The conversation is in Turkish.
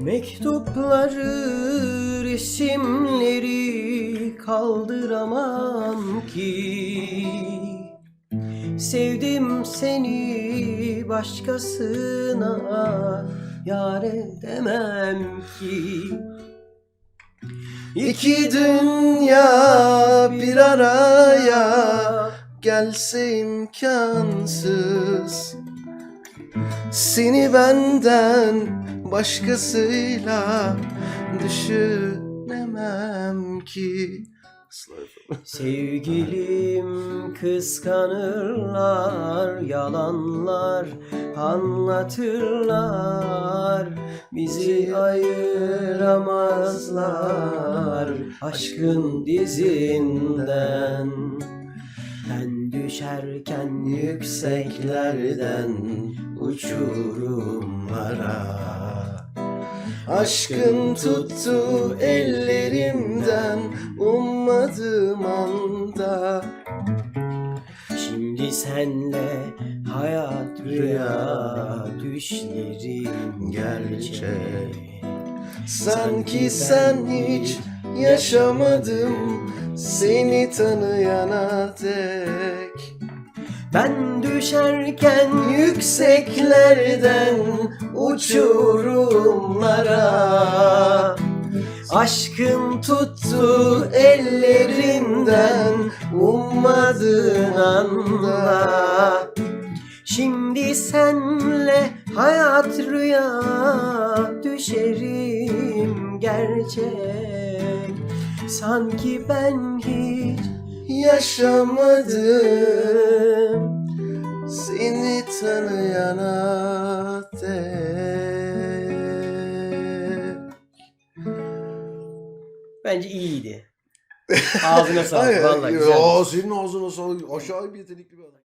Mektupları, resimleri kaldıramam ki. Sevdim seni başkasına yar edemem ki. İki dünya bir araya gelse imkansız Seni benden başkasıyla düşünemem ki Sevgilim kıskanırlar, yalanlar anlatırlar. Bizi ayıramazlar aşkın dizinden. Ben düşerken yükseklerden uçurumlara. Aşkın tuttu ellerimden ummadığım anda Şimdi senle hayat rüya düşlerim gerçek Sanki sen hiç yaşamadım seni tanıyana dek. Ben düşerken yükseklerden uçurumlara. Aşkın tuttu ellerimden ummadığın anda. Şimdi senle hayat rüya düşerim gerçek Sanki ben hiç yaşamadım seni tanıyana dek Bence iyiydi. Ağzına sağlık vallahi güzel. Ya senin ağzına sağlık. Aşağı bir yetenekli bir adam.